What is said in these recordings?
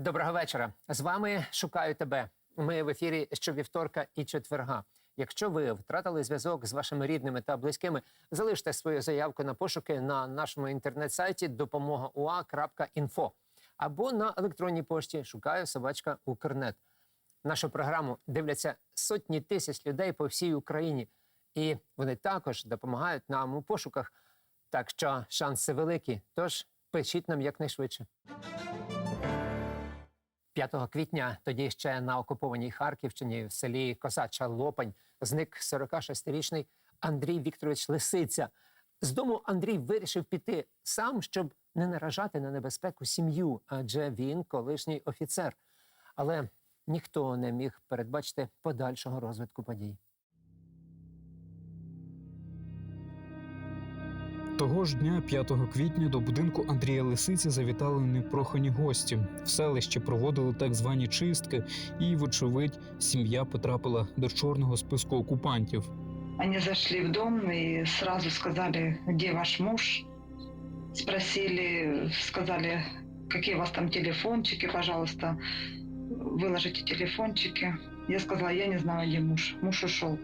Доброго вечора. З вами шукаю тебе. Ми в ефірі щовівторка і четверга. Якщо ви втратили зв'язок з вашими рідними та близькими, залиште свою заявку на пошуки на нашому інтернет-сайті допомогаua.інфо або на електронній пошті шукаю собачка Укрнет. Нашу програму дивляться сотні тисяч людей по всій Україні, і вони також допомагають нам у пошуках. Так що шанси великі. Тож пишіть нам якнайшвидше. 5 квітня тоді ще на окупованій Харківщині в селі Косача Лопань зник 46-річний Андрій Вікторович Лисиця. З дому Андрій вирішив піти сам, щоб не наражати на небезпеку сім'ю, адже він колишній офіцер. Але ніхто не міг передбачити подальшого розвитку подій. Того ж дня, 5 квітня, до будинку Андрія Лисиці завітали непрохані гості. В селищі проводили так звані чистки, і, вочевидь, сім'я потрапила до чорного списку окупантів. Они зашли в дом и сразу сказали, где ваш муж. Спросили, сказали, какие у вас там телефончики, пожалуйста, выложите телефончики. Я сказала, я не знаю, где муж. Муж ушел.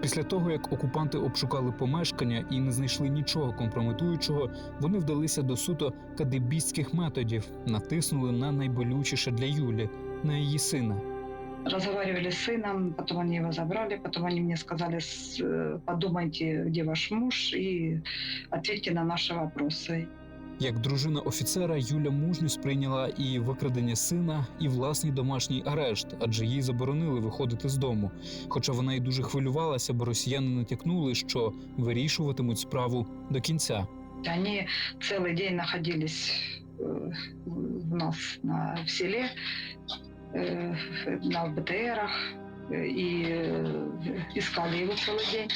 Після того, як окупанти обшукали помешкання і не знайшли нічого компрометуючого, вони вдалися до суто кадебістських методів, натиснули на найболючіше для Юлі на її сина. Разговаривали с сыном, потом они его забрали, потом они мне сказали, с- э, подумайте, где ваш муж, и ответьте на наши вопросы. Як дружина офіцера, Юля мужньо сприйняла і викрадення сина, і власний домашній арешт, адже їй заборонили виходити з дому. Хоча вона й дуже хвилювалася, бо росіяни натякнули, що вирішуватимуть справу до кінця. Они целый день находились э, у нас на, в селе, э, на БТРах, э, и э, искали его целый день.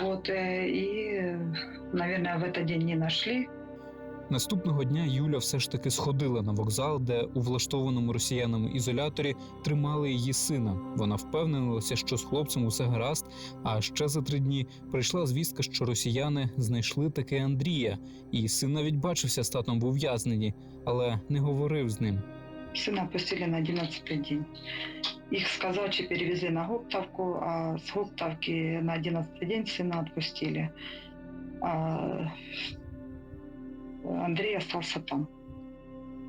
Вот, э, и, э, наверное, в этот день не нашли. Наступного дня Юля все ж таки сходила на вокзал, де у влаштованому росіянами ізоляторі тримали її сина. Вона впевнилася, що з хлопцем усе гаразд. А ще за три дні прийшла звістка, що росіяни знайшли таки Андрія, і син навіть бачився з татом в ув'язненні, але не говорив з ним. Сына пустили на 11 день. Их с Казачи перевезли на Гоптовку, а с Гоптовки на 11 день сына отпустили. А Андрей остался там.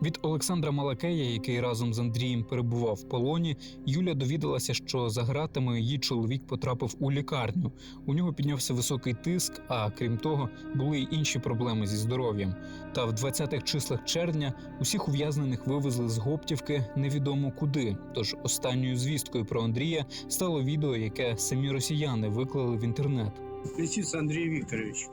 Від Олександра Малакея, який разом з Андрієм перебував в полоні, Юля довідалася, що за ґратами її чоловік потрапив у лікарню. У нього піднявся високий тиск, а крім того, були й інші проблеми зі здоров'ям. Та в 20-х числах червня усіх ув'язнених вивезли з Гоптівки невідомо куди. Тож останньою звісткою про Андрія стало відео, яке самі росіяни виклали в інтернет. Лисица Андрей Викторович.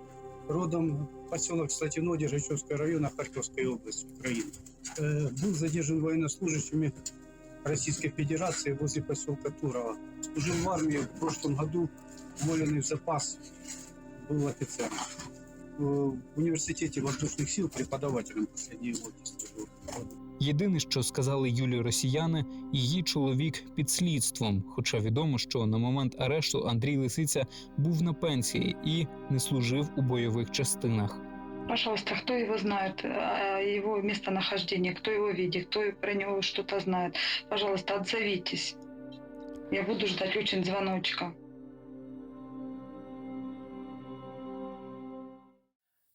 Родом поселок Слатино, Держачевского района Харьковской области, Украины. Э, Был задержан военнослужащими Российской Федерации возле поселка Турова. Служил в армии в прошлом году, уволенный в запас, был офицером. В университете воздушных сил преподавателем последние годы служил. Єдине, що сказали Юлі росіяни, її чоловік під слідством. Хоча відомо, що на момент арешту Андрій Лисиця був на пенсії і не служив у бойових частинах. Пожалуйста, кто его знает, о его местонахождении, кто его видит, кто про него что-то знает, пожалуйста, отзовитесь. Я буду ждать очень звоночка.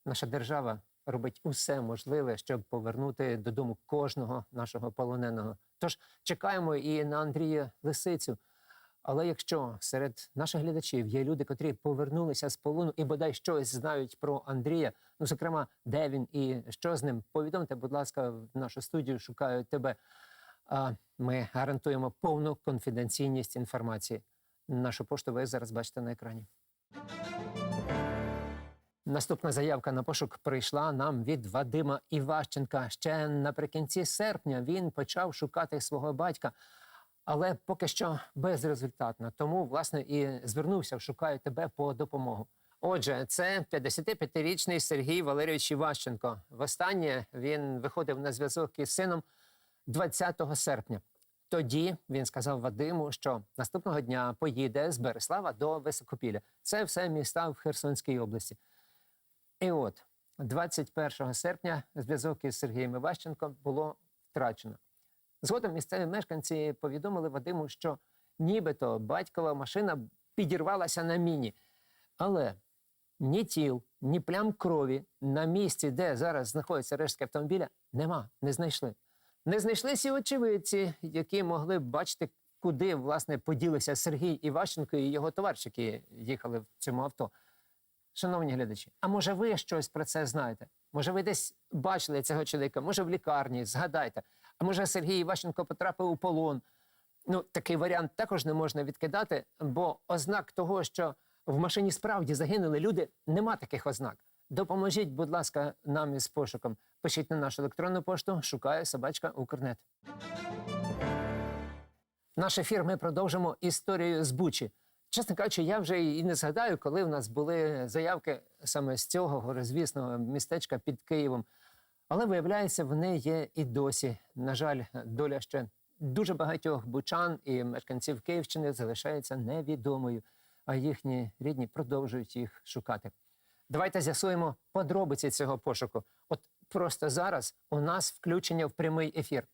Наша держава робить усе можливе, щоб повернути додому кожного нашого полоненого. Тож чекаємо і на Андрія Лисицю. Але якщо серед наших глядачів є люди, котрі повернулися з полону і бодай щось знають про Андрія, ну зокрема, де він і що з ним, повідомте, будь ласка, в нашу студію шукаю тебе. Ми гарантуємо повну конфіденційність інформації. Нашу пошту ви зараз бачите на екрані. Наступна заявка на пошук прийшла нам від Вадима Іващенка. Ще наприкінці серпня він почав шукати свого батька, але поки що безрезультатно. Тому, власне, і звернувся «Шукаю тебе по допомогу. Отже, це 55-річний Сергій Валерійович Іващенко. Востаннє він виходив на зв'язок із сином 20 серпня. Тоді він сказав Вадиму, що наступного дня поїде з Береслава до Високопілля. Це все міста в Херсонській області. І от 21 серпня зв'язок із Сергієм Іващенком було втрачено. Згодом місцеві мешканці повідомили Вадиму, що нібито батькова машина підірвалася на міні. Але ні тіл, ні плям крові на місці, де зараз знаходиться рештки автомобіля, нема, не знайшли. Не знайшлися і очевидці, які могли б бачити, куди власне поділися Сергій Іващенко і його товариш, їхали в цьому авто. Шановні глядачі, а може ви щось про це знаєте? Може, ви десь бачили цього чоловіка? Може, в лікарні? Згадайте. А може, Сергій Іващенко потрапив у полон? Ну, такий варіант також не можна відкидати, бо ознак того, що в машині справді загинули люди, нема таких ознак. Допоможіть, будь ласка, нам із пошуком. Пишіть на нашу електронну пошту, шукаю собачка Укрнет. Наш ефір ми продовжимо історією з Бучі. Чесно кажучи, я вже і не згадаю, коли в нас були заявки саме з цього горизвісного містечка під Києвом. Але виявляється, вони є і досі. На жаль, доля ще дуже багатьох бучан і мешканців Київщини залишається невідомою, а їхні рідні продовжують їх шукати. Давайте з'ясуємо подробиці цього пошуку. От просто зараз у нас включення в прямий ефір.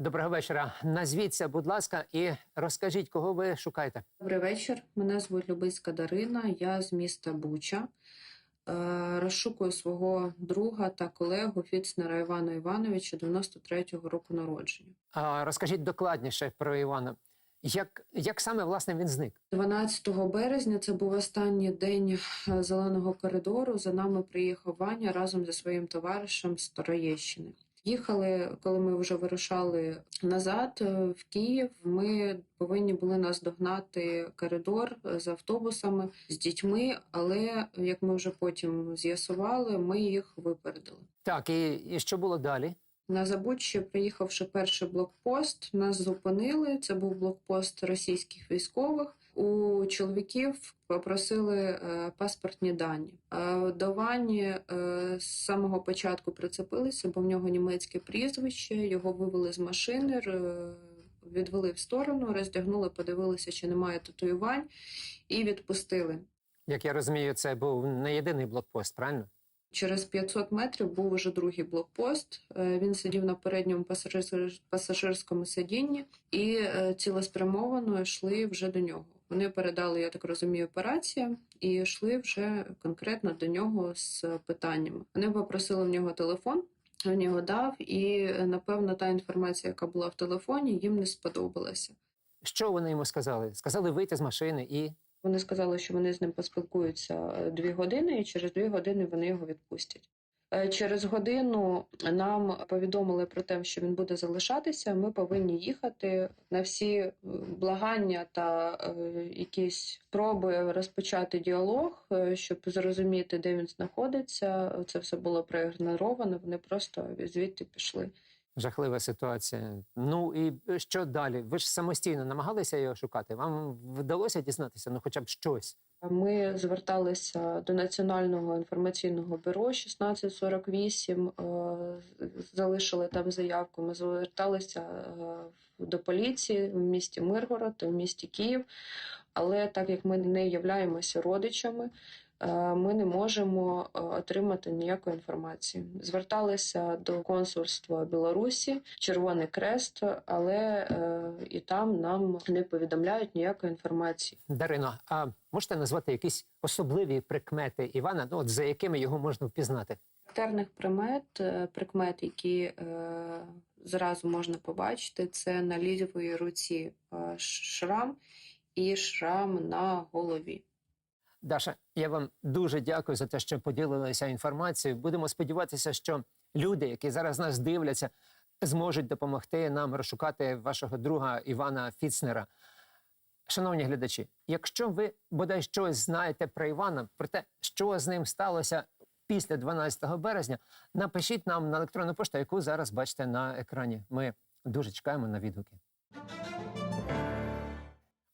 Доброго вечора. Назвіться, будь ласка, і розкажіть, кого ви шукаєте. Добрий вечір. Мене звуть Любицька Дарина. Я з міста Буча. Е, Розшукую свого друга та колегу Фіцнера Івана Івановича 93-го року народження. А розкажіть докладніше про Івана. Як, як саме власне він зник? 12 березня це був останній день е, зеленого коридору. За нами приїхав Ваня разом зі своїм товаришем з Троєщини. Їхали, коли ми вже вирушали назад е, в Київ. Ми повинні були наздогнати коридор е, з автобусами з дітьми, але як ми вже потім з'ясували, ми їх випередили. Так, і, і що було далі? На Забуччі, приїхавши перший блокпост, нас зупинили. Це був блокпост російських військових. У чоловіків попросили е, паспортні дані. До Вані е, з самого початку прицепилися, бо в нього німецьке прізвище. Його вивели з машини, відвели в сторону, роздягнули, подивилися, чи немає татуювань, і відпустили. Як я розумію, це був не єдиний блокпост, правильно? Через 500 метрів був уже другий блокпост. Е, Він сидів на передньому пасажир- пасажирському сидінні і цілеспрямовано йшли вже до нього. Вони передали, я так розумію, операція і йшли вже конкретно до нього з питаннями. Вони попросили в нього телефон. Він його дав, і е, напевно та інформація, яка була в телефоні, їм не сподобалася. Що вони йому сказали? Сказали вийти з машини і. Вони сказали, що вони з ним поспілкуються е, дві години, і через дві години вони його відпустять. Е, Через годину нам повідомили про те, що він буде залишатися. Ми повинні їхати на всі е, благання та е, якісь спроби розпочати діалог, щоб зрозуміти, де він знаходиться. Це все було проігноровано. Вони просто звідти пішли. Жахлива ситуація. Ну і що далі? Ви ж самостійно намагалися його шукати? Вам вдалося дізнатися, ну хоча б щось. Ми зверталися до Національного інформаційного бюро 1648, е, залишили там заявку. Ми зверталися е, до поліції в місті Миргород, в місті Київ. Але так як ми не являємося родичами, е, ми не можемо е, отримати ніякої інформації. Зверталися до консульства Білорусі, Червоний Крест, але е, і там нам не повідомляють ніякої інформації. Дарино, а можете назвати якісь особливі прикмети Івана, ну от за якими його можна впізнати? Характерних примет, прикмет, які е, зразу можна побачити, це на лівій руці е, шрам і шрам на голові. Даша, я вам дуже дякую за те, що поділилися інформацією. Будемо сподіватися, що люди, які зараз нас дивляться, зможуть допомогти нам розшукати вашого друга Івана Фіцнера. Шановні глядачі, якщо ви бодай щось знаєте про Івана, про те, що з ним сталося після 12 березня, напишіть нам на електронну пошту, яку зараз бачите на екрані. Ми дуже чекаємо на відгуки.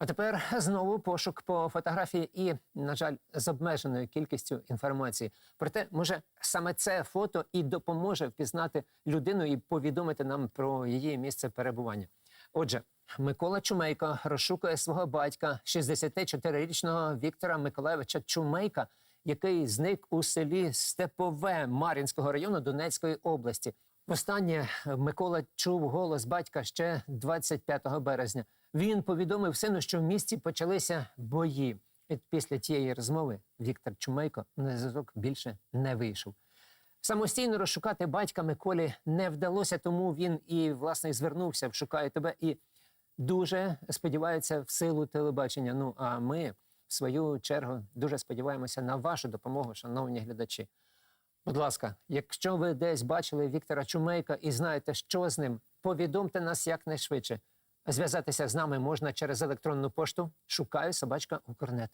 А тепер знову пошук по фотографії і, на жаль, з обмеженою кількістю інформації. Проте, може, саме це фото і допоможе впізнати людину і повідомити нам про її місце перебування. Отже, Микола Чумейко розшукує свого батька, 64-річного Віктора Миколаєвича Чумейка, який зник у селі Степове Мар'їнського району Донецької області. Востаннє Микола чув голос батька ще 25 березня. Він повідомив сину, що в місті почалися бої. І після тієї розмови Віктор Чумейко на зв'язок більше не вийшов. Самостійно розшукати батька Миколі не вдалося, тому він і власне звернувся в «Шукаю тебе і дуже сподівається в силу телебачення. Ну а ми, в свою чергу, дуже сподіваємося на вашу допомогу, шановні глядачі. Будь ласка, якщо ви десь бачили Віктора Чумейка і знаєте, що з ним, повідомте нас якнайшвидше. Зв'язатися з нами можна через електронну пошту Шукаю собачка Укрнет.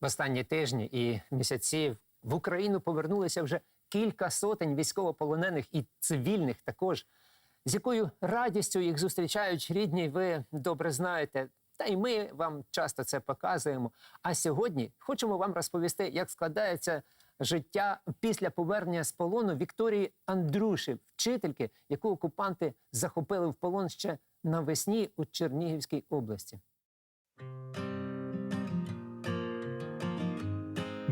В останні тижні і місяці в Україну повернулися вже кілька сотень військовополонених і цивільних також. З якою радістю їх зустрічають рідні, ви добре знаєте. Та й ми вам часто це показуємо. А сьогодні хочемо вам розповісти, як складається життя після повернення з полону Вікторії Андруші, вчительки, яку окупанти захопили в полон ще навесні у Чернігівській області.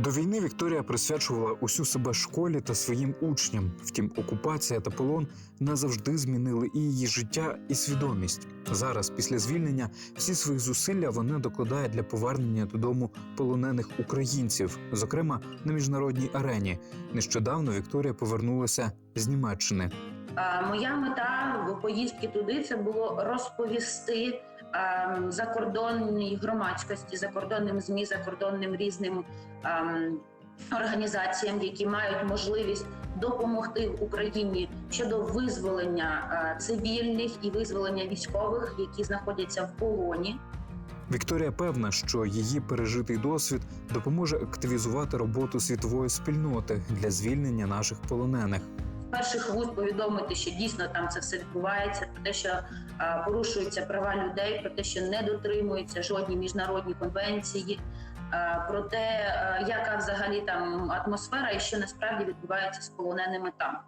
До війни Вікторія присвячувала усю себе школі та своїм учням. Втім, окупація та полон назавжди змінили і її життя, і свідомість. Зараз, після звільнення, всі свої зусилля вона докладає для повернення додому полонених українців, зокрема на міжнародній арені. Нещодавно Вікторія повернулася з Німеччини. Моя мета в поїздки туди це було розповісти закордонній громадськості, закордонним змі, закордонним різним ем, організаціям, які мають можливість допомогти Україні щодо визволення е, цивільних і визволення військових, які знаходяться в полоні. Вікторія певна, що її пережитий досвід допоможе активізувати роботу світової спільноти для звільнення наших полонених. Перших вуз повідомити, що дійсно там це все відбувається, про те, що е, порушуються права людей, про те, що не дотримуються жодні міжнародні конвенції, е, про те, е, яка взагалі там атмосфера і що насправді відбувається з полоненими там.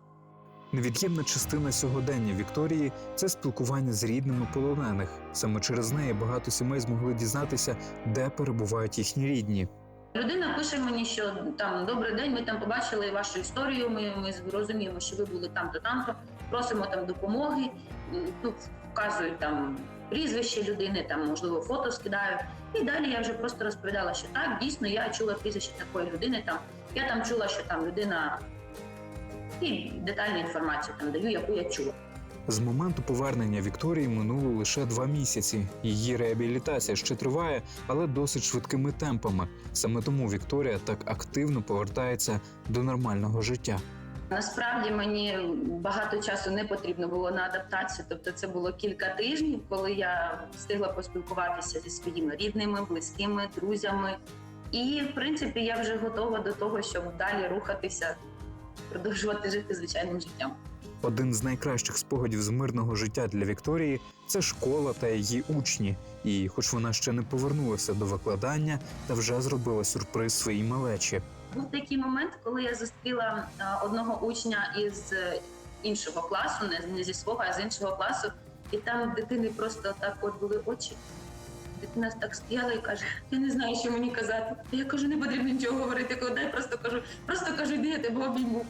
Невід'ємна частина сьогодення Вікторії це спілкування з рідними полонених. Саме через неї багато сімей змогли дізнатися, де перебувають їхні рідні. Людина пише мені, що там добрий день, ми там побачили вашу історію. Ми, ми розуміємо, що ви були там то там просимо там допомоги. М, Ну, вказують там прізвище людини, там можливо фото скидають. І далі я вже просто розповідала, що так дійсно я чула прізвище такої людини. Там я там чула, що там людина і детальну інформацію там даю, яку я чула. З моменту повернення Вікторії минуло лише два місяці. Її реабілітація ще триває, але досить швидкими темпами. Саме тому Вікторія так активно повертається до нормального життя. Насправді мені багато часу не потрібно було на адаптацію. Тобто, це було кілька тижнів, коли я встигла поспілкуватися зі своїми рідними, близькими, друзями. І в принципі я вже готова до того, щоб далі рухатися, продовжувати жити звичайним життям. Один з найкращих спогадів з мирного життя для Вікторії це школа та її учні. І, хоч вона ще не повернулася до викладання, та вже зробила сюрприз своїй малечі. Був такий момент, коли я зустріла е, одного учня із е, іншого класу, не, зі свого, а з іншого класу, і там дитини просто так от були очі. Дитина так стояла і каже: Я не знаю, що мені казати. Я кажу, не потрібно нічого говорити. Кажу, дай просто кажу, просто кажу, де я тебе обійму.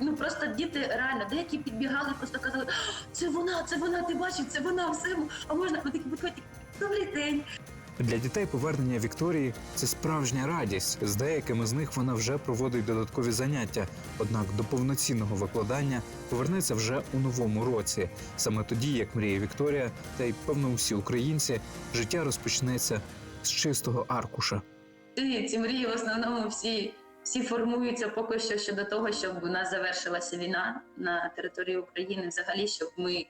Ну просто діти реально деякі підбігали, просто казали, це вона, це вона, ти бачив, це вона, все. А можна вони такі підходять, добрий день. Для дітей повернення Вікторії це справжня радість. З деякими з них вона вже проводить додаткові заняття. Однак до повноцінного викладання повернеться вже у новому році. Саме тоді, як мріє Вікторія, та й певно усі українці, життя розпочнеться з чистого аркуша. Ці, ці мрії в основному всі, всі формуються поки що щодо того, щоб у нас завершилася війна на території України, взагалі, щоб ми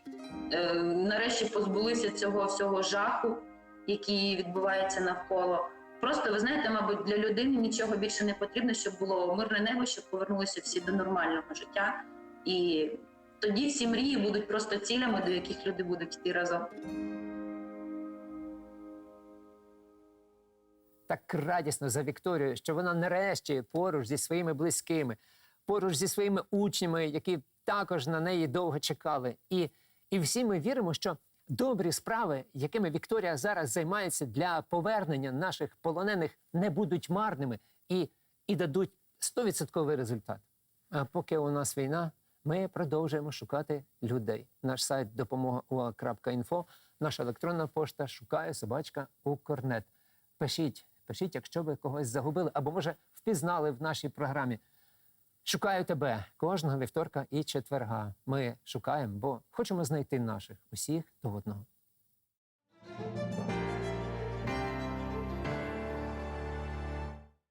е, нарешті позбулися цього всього жаху, який відбувається навколо. Просто ви знаєте, мабуть, для людини нічого більше не потрібно, щоб було мирне небо, щоб повернулися всі до нормального життя. І тоді ці мрії будуть просто цілями, до яких люди будуть йти разом. Так радісно за Вікторію, що вона нарешті поруч зі своїми близькими, поруч зі своїми учнями, які також на неї довго чекали. І, і всі ми віримо, що добрі справи, якими Вікторія зараз займається для повернення наших полонених, не будуть марними і, і дадуть 100% результат. А поки у нас війна, ми продовжуємо шукати людей. Наш сайт допомога.ua.info, наша електронна пошта шукає собачка Укрнет. Пишіть, пишіть, якщо ви когось загубили, або може впізнали в нашій програмі. Шукаю тебе кожного вівторка і четверга. Ми шукаємо, бо хочемо знайти наших усіх до одного.